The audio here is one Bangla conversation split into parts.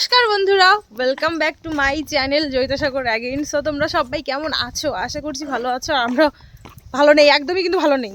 নমস্কার বন্ধুরা welcome back to my channel Joyita Joyitasagar again so তোমরা সবাই কেমন আছো? আশা করছি ভালো আছো, আমরা ভালো নেই, একদমই কিন্তু ভালো নেই।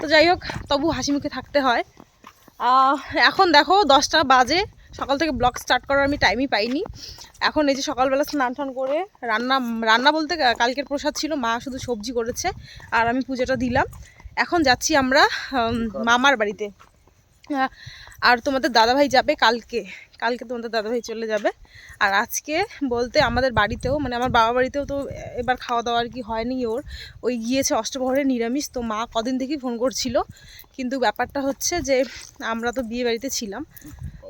তো যাই হোক, তবু হাসি মুখে থাকতে হয়। এখন দেখো, দশটা বাজে। সকাল থেকে ব্লগ স্টার্ট করার আমি টাইমই পাইনি। এখন এই যে সকালবেলা স্নান টান করে রান্না রান্না বলতে কালকের প্রসাদ ছিল, মা শুধু সবজি করেছে, আর আমি পুজোটা দিলাম। এখন যাচ্ছি আমরা মামার বাড়িতে। আর তোমাদের দাদাভাই যাবে কালকে। কালকে তোমাদের দাদাভাই চলে যাবে। আর আজকে বলতে আমাদের বাড়িতেও মানে আমার বাবা বাড়িতেও তো এবার খাওয়া দাওয়া আর কি হয়নি ওর। ওই গিয়েছে অষ্টপ্রহরে নিরামিষ, তো মা কদিন থেকেই ফোন করছিল। কিন্তু ব্যাপারটা হচ্ছে যে আমরা তো বিয়ে বাড়িতে ছিলাম।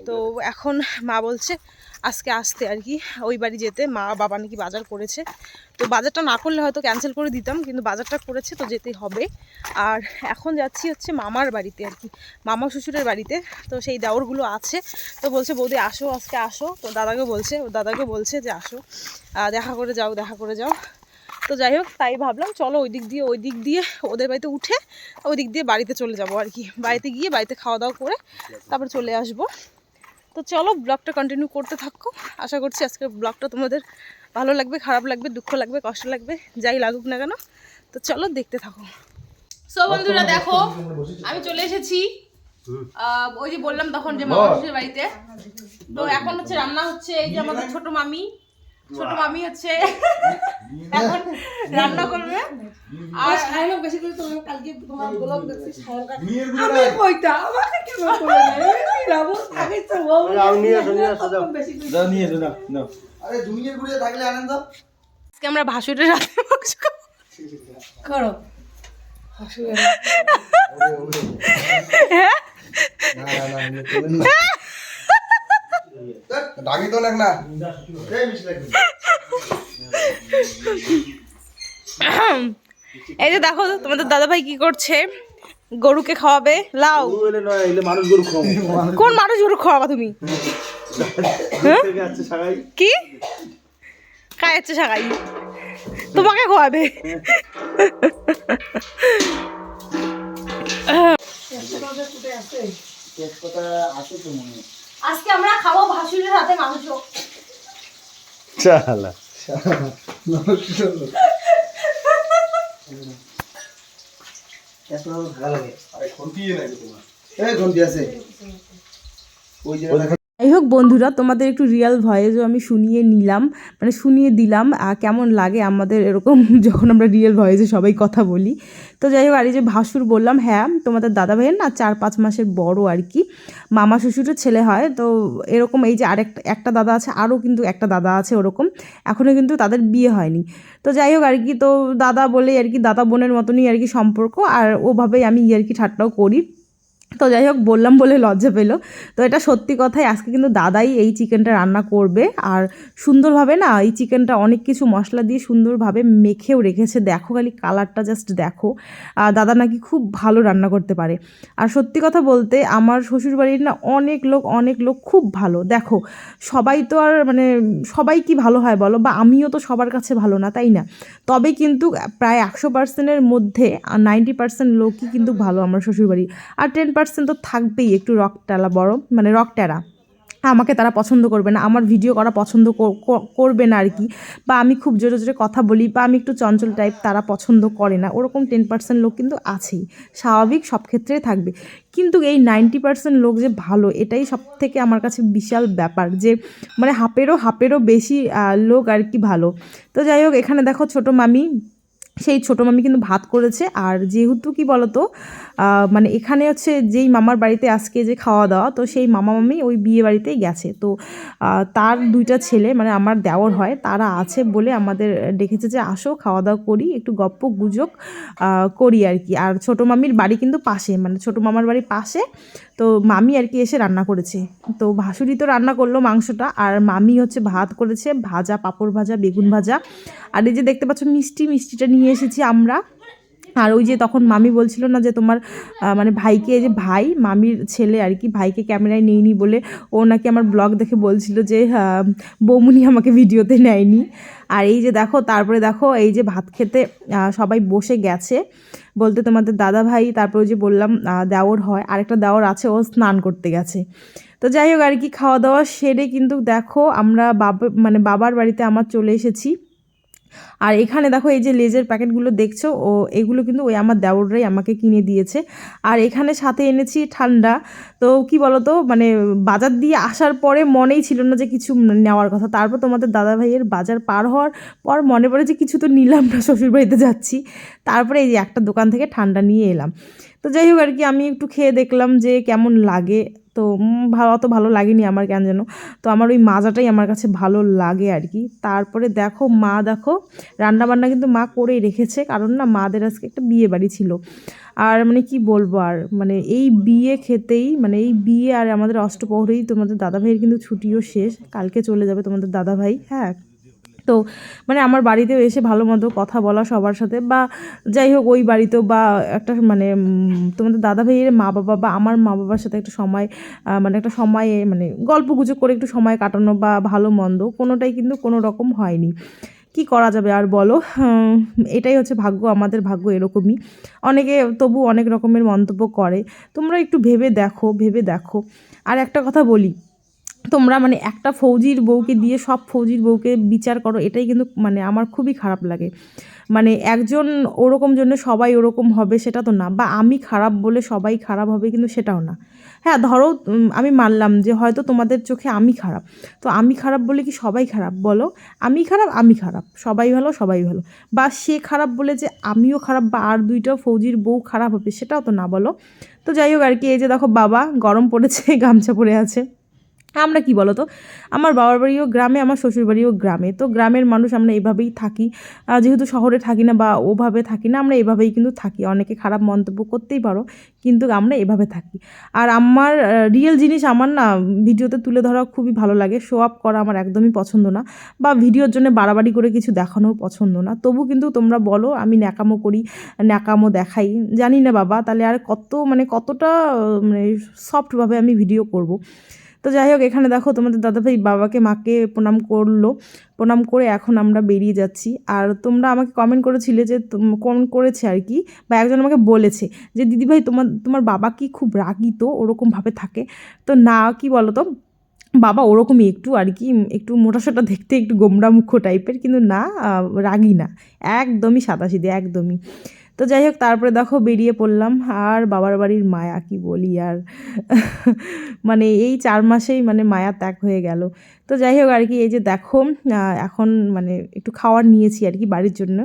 তো এখন মা বলছে আজকে আসতে আর কি। ওই বাড়ি যেতে মা বাবা নাকি বাজার করেছে। তো বাজারটা না করলে হয়তো ক্যান্সেল করে দিতাম, কিন্তু বাজারটা করেছে তো যেতেই হবে। আর এখন যাচ্ছি হচ্ছে মামার বাড়িতে আর কি, মামা শ্বশুরের বাড়িতে। তো সেই দেওরগুলো আছে। তো বলছে, বৌদি, আসো, আজকে আসো। তো দাদাকে বলছে দাদাকে বলছে যে, আসো। দেখা করে যাও, দেখা করে যাও। তো যাই হোক, তাই ভাবলাম, চলো ওই দিক দিয়ে, ওই দিক দিয়ে ওদের বাড়িতে উঠে, ওই দিক দিয়ে বাড়িতে চলে যাব আর কি। বাড়িতে গিয়ে বাড়িতে খাওয়া দাওয়া করে তারপর চলে আসব। তো চলো ব্লগটা কন্টিনিউ করতে থাকো। আশা করছি আজকে ব্লগটা তোমাদের ভালো লাগবে, খারাপ লাগবে, দুঃখ লাগবে, কষ্ট লাগবে, যাই লাগুক না কেন। তো চলো দেখতে থাকো। সো বন্ধুরা দেখো, আমি চলে এসেছি। ওই যে বললাম তখন যে মামা বাড়িতে। তো এখন হচ্ছে রান্না হচ্ছে এই যে আমাদের ছোট মামি। ছোট মামি হচ্ছে। এখন রান্না করবে। আর সায়নক বেশি করে তোমার কালকে তোমার ব্লগ দেখছি আমি কইতা আমাকে করে রাবো আগে তো বউ আমি নিয়ে আসো, নিয়ে আসো, যাও। যাও নিয়ে এসো না নাও আরে গুড়িয়ে থাকলে আনন্দ আজকে আমরা ভাসুরের রাতে মাংস। করো। হ্যাঁ? না না না না ডাকি তো না না এই মিশ লাগবে। এই যে দেখো তোমাদের দাদা ভাই কি করছে? গরুকে খাওয়াবে। লাও গরু এলে নয় এলে মানুষ গরু খাও কোন মানুষ গরু খাওয়াবা তুমি? সাগাই? কি? কায় যাচ্ছে সাগাই? তোমাকে খাওয়াবে। আছে তো মনে হয়। আজকে আমরা খাব ভাসুরের হাতে মাংস। চালা তেজপাতা ভালো লাগে। আরে ঘন্টি আছে। ওই যে হোক বন্ধুরা, তোমাদের একটু রিয়েল ভয়েসও আমি শুনিয়ে নিলাম মানে শুনিয়ে দিলাম কেমন লাগে আমাদের এরকম যখন আমরা রিয়েল ভয়েসে সবাই কথা বলি। তো যাই হোক, আর এই যে ভাসুর বললাম হ্যাঁ তোমাদের দাদা ভাইয়ের না চার পাঁচ মাসের বড় আর কি, মামা শ্বশুরের ছেলে হয়, তো এরকম এই যে আরেকটা, একটা দাদা আছে, আরও কিন্তু একটা দাদা আছে ওরকম, এখনও কিন্তু তাদের বিয়ে হয়নি। তো যাই হোক আর কি, তো দাদা বলে আর কি, দাদা বোনের মতনই আর কি সম্পর্ক, আর ওভাবেই আমি আর কি ঠাট্টাও করি। তো যাই হোক, বললাম বলে লজ্জা পেল। তো এটা সত্যি কথাই, আজকে কিন্তু দাদাই এই চিকেনটা রান্না করবে। আর সুন্দরভাবে না, এই চিকেনটা অনেক কিছু মশলা দিয়ে সুন্দরভাবে মেখেও রেখেছে। দেখো খালি কালারটা জাস্ট দেখো। আর দাদা নাকি খুব ভালো রান্না করতে পারে। আর সত্যি কথা বলতে, আমার শ্বশুরবাড়ির না অনেক লোক অনেক লোক খুব ভালো। দেখো, সবাই তো আর মানে সবাই কি ভালো হয় বলো? বা আমিও তো সবার কাছে ভালো না, তাই না? তবে কিন্তু প্রায় একশো পার্সেন্টের মধ্যে নাইনটি পার্সেন্ট লোকই কিন্তু ভালো আমার শ্বশুরবাড়ি আর টেন পার্সেন্ট তো থাকবেই একটু রক টালা বড় মানে রক টেরা। আমাকে তারা পছন্দ করবে না, আমার ভিডিও করা পছন্দ কর- কর- করবে না আর কি বা আমি খুব জোরে জোরে কথা বলি বা আমি একটু চঞ্চল টাইপ তারা পছন্দ করে না, ওরকম টেন পার্সেন্ট লোক কিন্তু আছেই। স্বাভাবিক সব ক্ষেত্রেই থাকবে। কিন্তু এই নাইনটি পার্সেন্ট লোক যে ভালো, এটাই সব থেকে আমার কাছে বিশাল ব্যাপার যে মানে হাফেরও হাফেরও বেশি লোক আর কি ভালো। তো যাই হোক, এখানে দেখো ছোটো মামি সেই ছোটো মামি কিন্তু ভাত করেছে। আর যেহেতু কি বলতো মানে এখানে হচ্ছে যেই মামার বাড়িতে আজকে যে খাওয়া দাওয়া, তো সেই মামা মামি ওই বিয়ে বাড়িতেই গেছে। তো তার দুইটা ছেলে মানে আমার দেওর হয়, তারা আছে বলে আমাদের ডেকেছে যে আসো, খাওয়া দাওয়া করি, একটু গপ্প গুজব করি আর কি। আর ছোটো মামির বাড়ি কিন্তু পাশে মানে ছোটো মামার বাড়ি পাশে। তো মামি আর কি এসে রান্না করেছে। তো ভাসুরি তো রান্না করল মাংসটা, আর মামি হচ্ছে ভাত করেছে, ভাজা, পাঁপড় ভাজা, বেগুন ভাজা। আর এই যে দেখতে পাচ্ছ, মিষ্টি মিষ্টিটা নিয়ে এসেছি আমরা। আর ওই যে তখন মামি বলছিল না যে তোমার মানে ভাইকে যে ভাই, মামির ছেলে আর কি, ভাইকে ক্যামেরায় নেয়নি বলে ও নাকি আমার ব্লগ দেখে বলছিল যে বৌমুনি আমাকে ভিডিওতে নেয়নি। আর এই যে দেখো, তারপরে দেখো, এই যে ভাত খেতে সবাই বসে গেছে। বলতে তোমাদের দাদা ভাই, তারপরে যে বললাম দেওর হয়, আরেকটা দেওর আছে, ও স্নান করতে গেছে। তো যাই হোক, আর কি খাওয়া দাওয়া সেরে কিন্তু দেখো, আমরা বাবা মানে বাবার বাড়িতে আমার চলে এসেছি। আর এখানে দেখো এই যে লেজের প্যাকেটগুলো দেখছ, ও এগুলো কিন্তু ওই আমার দেওররাই আমাকে কিনে দিয়েছে। আর এখানে সাথে এনেছি ঠান্ডা। তো কি বলতো মানে বাজার দিয়ে আসার পরে মনেই ছিল না যে কিছু নেওয়ার কথা। তারপর তোমাদের দাদা ভাইয়ের বাজার পার হওয়ার পর মনে পড়ে যে কিছু তো নিলাম না শ্বশুরবাড়িতে যাচ্ছি। তারপরে এই যে একটা দোকান থেকে ঠান্ডা নিয়ে এলাম। তো যাই হোক আর কি, আমি একটু খেয়ে দেখলাম যে কেমন লাগে। তো ভালো অত ভালো লাগেনি আমার কেন যেন। তো আমার ওই মাজাটাই আমার কাছে ভালো লাগে আর কি। তারপরে দেখো, মা দেখো রান্না বান্না কিন্তু মা করেই রেখেছে, কারণ না মাদের আজকে একটা বিয়ে বাড়ি ছিল। আর মানে কি বলব আর মানে এই বিয়ে খেতেই মানে এই বিয়ে আর আমাদের অষ্টপ্রহরেই তোমাদের দাদাভাইয়ের কিন্তু ছুটিও শেষ, কালকে চলে যাবে তোমাদের দাদাভাই হ্যাঁ? তো মানে আমার বাড়িতেও এসে ভালো মতো কথা বলা সবার সাথে বা যাই হোক ওই বাড়িতেও বা একটা মানে তোমাদের দাদা ভাইয়ের মা বাবা বা আমার মা বাবার সাথে একটা সময় মানে একটা সময়ে মানে গল্প গুজব করে একটু সময় কাটানো বা ভালো মন্দ কোনোটাই কিন্তু কোনো রকম হয়নি। কি করা যাবে আর বলো? এটাই হচ্ছে ভাগ্য, আমাদের ভাগ্য এরকমই। অনেকে তবু অনেক রকমের মন্তব্য করে। তোমরা একটু ভেবে দেখো ভেবে দেখো। আর একটা কথা বলি তোমরা মানে একটা ফৌজির বউকে দিয়ে সব ফৌজির বউকে বিচার করো, এটাই কিন্তু মানে আমার খুবই খারাপ লাগে। মানে একজন ওরকম জন্য সবাই ওরকম হবে সেটা তো না, বা আমি খারাপ বলে সবাই খারাপ হবে কিন্তু সেটাও না। হ্যাঁ ধরো আমি মানলাম যে হয়তো তোমাদের চোখে আমি খারাপ, তো আমি খারাপ বলে কি সবাই খারাপ? বলো, আমি খারাপ আমি খারাপ, সবাই ভালো সবাই ভালো। বা সে খারাপ বলে যে আমিও খারাপ বা আর দুইটা ফৌজির বউ খারাপ হবে সেটাও তো না, বলো। তো যাই হোক আর কি, এই যে দেখো বাবা, গরম পড়েছে, গামছা পরে আছে। আমরা কি বলো তো আমার বাবার বাড়িও গ্রামে, আমার শ্বশুর বাড়িও গ্রামে। তো গ্রামের মানুষ আমরা এভাবেই থাকি। যেহেতু শহরে থাকি না বা ওভাবে থাকি না, আমরা এভাবেই কিন্তু থাকি। অনেকে খারাপ মন্তব্য করতেই পারো, কিন্তু আমরা এভাবে থাকি। আর আমার রিয়েল জিনিস আমার না ভিডিওতে তুলে ধরা খুবই ভালো লাগে। শো আপ করা আমার একদমই পছন্দ না বা ভিডিওর জন্য বাড়াবাড়ি করে কিছু দেখানোও পছন্দ না। তবু কিন্তু তোমরা বলো, আমি ন্যাকামো করি, ন্যাকামো দেখাই। জানি না বাবা, তাহলে আর কত মানে কতটা মানে সফটভাবে আমি ভিডিও করব। তো যাই হোক, এখানে দেখো তোমাদের দাদাভাই বাবাকে, মাকে প্রণাম করল। প্রণাম করে এখন আমরা বেরিয়ে যাচ্ছি। আর তোমরা আমাকে কমেন্ট করেছিলে যে কোন করেছে আর কি? বা একজন আমাকে বলেছে যে, দিদিভাই, তোমার তোমার বাবা কি খুব রাগি তো? ওরকমভাবে থাকে? তো না, কি বলো তো বাবা ওরকমই একটু আর কি, একটু মোটাসোটা দেখতে একটু গোমরা মুখ্য টাইপের কিন্তু না রাগি না। একদমই সাদাসিধে, একদমই। তো যাই হোক, তারপরে দেখো বেরিয়ে পড়লাম। আর বাবার বাড়ির মায়া কি বলি আর? মানে এই চার মাসেই মানে মায়া ত্যাগ হয়ে গেল। তো যাই হোক, আর কি এই যে দেখো এখন মানে একটু খাওয়ার নিয়েছি আর কি বাড়ির জন্য।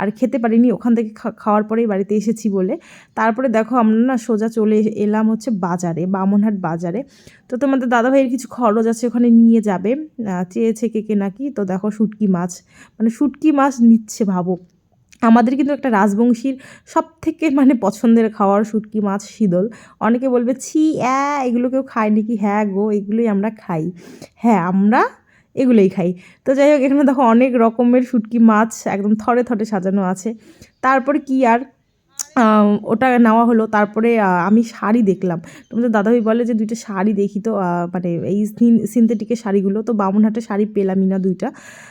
আর খেতে পারিনি, ওখান থেকে খাওয়ার পরেই বাড়িতে এসেছি বলে। তারপরে দেখো আমরা না সোজা চলে এলাম হচ্ছে বাজারে, বামনহাট বাজারে। তো তোমাদের দাদাভাইয়ের কিছু খরচ আছে, ওখানে নিয়ে যাবে। চেয়েছে কে কে নাকি তো দেখো শুটকি মাছ মানে শুটকি মাছ নিচ্ছে ভাবো আমাদের কিন্তু একটা রাজবংশীর সব থেকে মানে পছন্দের খাওয়ার শুটকি মাছ শীতল। অনেকে বলবে, ছি, অ্যা, এগুলো কেউ খায় নাকি? হ্যাঁ গো, এগুলোই আমরা খাই। হ্যাঁ আমরা এগুলোই খাই। তো যাই হোক, এখানে দেখো অনেক রকমের শুটকি মাছ একদম থরে থরে সাজানো আছে। তারপর কি আর? ওটা নেওয়া হলো। তারপরে আমি শাড়ি দেখলাম। তোমাদের দাদাভাই বলে যে দুইটা শাড়ি দেখি তো মানে এই সিনথেটিকের শাড়িগুলো। তো বামুনহাটে শাড়ি পেলামই না দুইটা।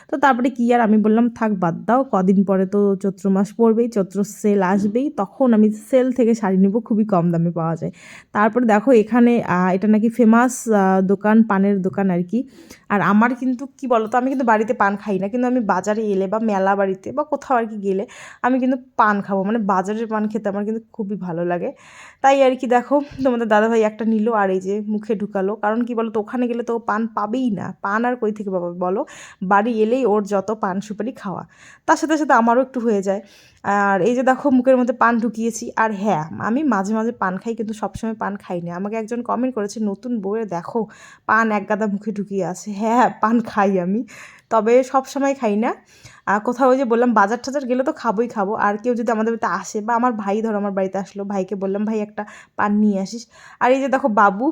তো তারপরে কি আর আমি বললাম, থাক, বাদ দাও। কদিন পরে তো চৈত্র মাস পড়বেই, চৈত্র সেল আসবেই। তখন আমি সেল থেকে শাড়ি নেব, খুবই কম দামে পাওয়া যায়। তারপরে দেখো, এখানে এটা নাকি ফেমাস দোকান, পানের দোকান আর কি। আর আমার কিন্তু, কি বলতো, আমি কিন্তু বাড়িতে পান খাই না। কিন্তু আমি বাজারে এলে বা মেলা বাড়িতে বা কোথাও আর কি গেলে, আমি কিন্তু পান খাব। মানে বাজারের পান খেতে আমার কিন্তু খুবই ভালো লাগে। তাই আর কি দেখো, তোমাদের দাদাভাই একটা নিল আর এই যে মুখে ঢুকালো। কারণ কি বলো তো ওখানে গেলে তো পান পাবেই না। পান আর কই থেকে বাবা বলো? বাড়ি এলেই ওর যত পান সুপারি খাওয়া। তার সাথে সাথে আমারও একটু হয়ে যায়। আর এই যে দেখো মুখের মধ্যে পান ঢুকিয়েছি। আর হ্যাঁ আমি মাঝে মাঝে পান খাই কিন্তু সবসময় পান খাই না আমাকে একজন কমেন্ট করেছে, নতুন বউয়ের দেখো, পান এক গাদা মুখে ঢুকিয়ে আছে। হ্যাঁ পান খাই আমি। তবে সব সময় খাই না। কোথাও যে বললাম, বাজার টাজার গেলে তো খাবোই খাব। আর কেউ যদি আমাদের বাড়িতে আসে বা আমার ভাই ধরো আমার বাড়িতে আসলো, ভাইকে বললাম, ভাই, একটা পান নিয়ে আসিস। আর এই যে দেখো বাবু,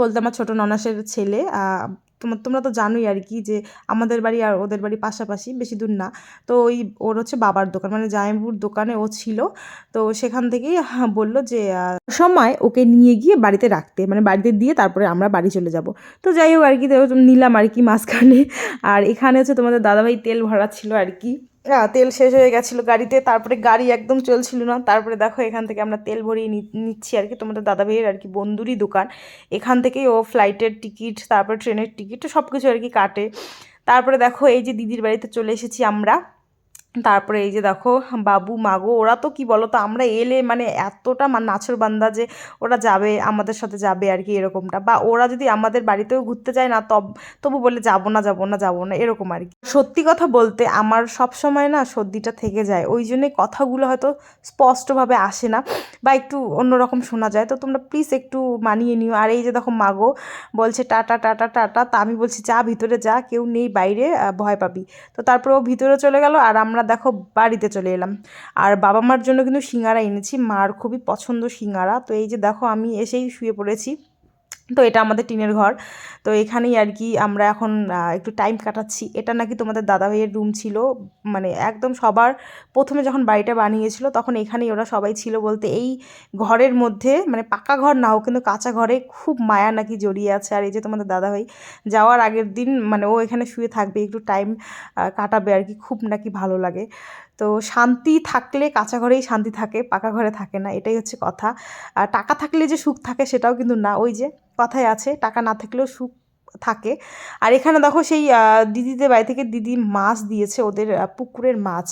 বলতে আমার ছোটো ননাসের ছেলে তোমার তোমরা তো জানোই আর কি যে আমাদের বাড়ি আর ওদের বাড়ি পাশাপাশি বেশি দূর না। তো ওই ওর হচ্ছে বাবার দোকান মানে জামাইবুর দোকানে ও ছিল। তো সেখান থেকেই বলল যে সময় ওকে নিয়ে গিয়ে বাড়িতে রাখতে মানে বাড়িতে দিয়ে তারপরে আমরা বাড়ি চলে যাব। তো যাই হোক আর কি নিলাম আর কি মাঝখানে। আর এখানে হচ্ছে তোমাদের দাদাভাই তেল ভরা ছিল আর কি তেল শেষ হয়ে গেছিল গাড়িতে, তারপরে গাড়ি একদম চলছিল না। তারপরে দেখো এখান থেকে আমরা তেল ভরিয়ে নিচ্ছি আর কি। তোমাদের দাদা ভাইয়ের আর কি বন্ধুরই দোকান। এখান থেকেই ও ফ্লাইটের টিকিট তারপরে ট্রেনের টিকিট সব কিছু আর কি কাটে। তারপরে দেখো এই যে দিদির বাড়িতে চলে এসেছি আমরা। তারপরে এই যে দেখো, বাবু, মাগো, ওরা তো কি বলো তো আমরা এলে মানে এতটা মানে নাছর বান্দা যে ওরা যাবে, আমাদের সাথে যাবে আর কি এরকমটা। বা ওরা যদি আমাদের বাড়িতেও ঘুরতে যায় না, তব তবু বলে যাব না যাব না যাব না, এরকম আর কি। সত্যি কথা বলতে আমার সব সময় না সর্দিটা থেকে যায়, ওই জন্যে কথাগুলো হয়তো স্পষ্টভাবে আসে না, বা একটু অন্যরকম শোনা যায়। তো তোমরা প্লিজ একটু মানিয়ে নিও। আর এই যে দেখো, মাগো বলছে, টাটা টাটা টাটা। তা আমি বলছি, যা, ভিতরে যা, কেউ নেই বাইরে ভয় পাবি। তো তারপরে ও ভিতরে চলে গেল, আর আমরা দেখো বাড়িতে চলে এলাম। আর বাবা মার জন্য কিন্তু সিঙ্গারা এনেছি, মার খুবই পছন্দ সিঙ্গারা। তো এই যে দেখো আমি এসেই শুয়ে পড়েছি। তো এটা আমাদের টিনের ঘর। তো এখানেই আর কি আমরা এখন একটু টাইম কাটাচ্ছি। এটা নাকি তোমাদের দাদাভাইয়ের রুম ছিল। মানে একদম সবার প্রথমে যখন বাড়িটা বানিয়েছিল, তখন এখানেই ওরা সবাই ছিল বলতে এই ঘরের মধ্যে মানে পাকা ঘর না হোক, কিন্তু কাঁচা ঘরে খুব মায়া নাকি জড়িয়ে আছে। আর এই যে তোমাদের দাদাভাই যাওয়ার আগের দিন মানে ও এখানে শুয়ে থাকবে, একটু টাইম কাটাবে আর কি, খুব নাকি ভালো লাগে। তো শান্তি থাকলে কাঁচা ঘরেই শান্তি থাকে, পাকা ঘরে থাকে না, এটাই হচ্ছে কথা। আর টাকা থাকলে যে সুখ থাকে সেটাও কিন্তু না, ওই যে কথায় আছে, টাকা না থাকলেও সুখ থাকে। আর এখানে দেখো সেই দিদিদের বাড়ি থেকে দিদি মাছ দিয়েছে, ওদের পুকুরের মাছ।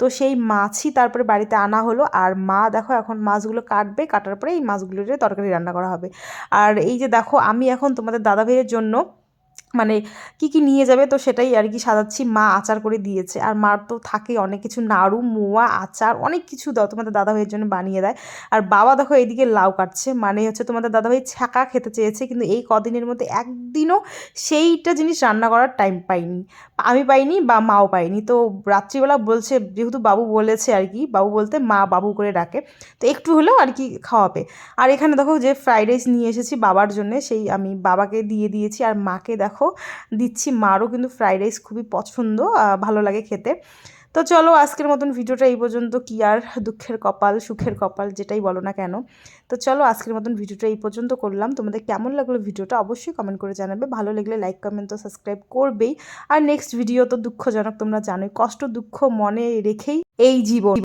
তো সেই মাছই তারপরে বাড়িতে আনা হলো, আর মা দেখো এখন মাছগুলো কাটবে, কাটার পরে এই মাছগুলোর তরকারি রান্না করা হবে। আর এই যে দেখো, আমি এখন তোমাদের দাদা ভাইয়ের জন্য মানে কি কি নিয়ে যাবে তো সেটাই আর কি সাজাচ্ছি, মা আচার করে দিয়েছে। আর মার তো থাকে অনেক কিছু, নাড়ু, মোয়া, আচার, অনেক কিছু দাও, তোমাদের দাদা ভাইয়ের জন্য বানিয়ে দেয়। আর বাবা দেখো এইদিকে লাউ কাটছে মানে হচ্ছে তোমাদের দাদা ভাই ছ্যাঁকা খেতে চেয়েছে, কিন্তু এই কদিনের মধ্যে একদিনও সেইটা জিনিস রান্না করার টাইম পাইনি। আমি পাইনি বা মাও পাইনি। তো রাত্রিবেলা বলছে, যেহেতু বাবু বলেছে আর কি, বাবু বলতে মা বাবু করে ডাকে। তো একটু হলেও আর কি খাওয়াবে। আর এখানে দেখো যে ফ্রাইড রাইস নিয়ে এসেছি বাবার জন্য, সেই আমি বাবাকে দিয়ে দিয়েছি আর মাকে দেখো দিচ্ছি মারও কিন্তু ফ্রাইড রাইস খুবই পছন্দ ভালো লাগে খেতে। তো চলো আজকের মতন ভিডিওটা এই পর্যন্ত, কি আর দুঃখের কপাল, সুখের কপাল, যেটাই বলো না কেন। তো চলো আজকের মতন ভিডিওটা এই পর্যন্ত করলাম। তোমাদের কেমন লাগল ভিডিওটা অবশ্যই কমেন্ট করে জানাবে। ভালো লাগলে লাইক কমেন্ট তো সাবস্ক্রাইব করবেই। আর নেক্সট ভিডিও তো দুঃখজনক, তোমরা জানোই, কষ্ট দুঃখ মনে রেখেই এই জীবন।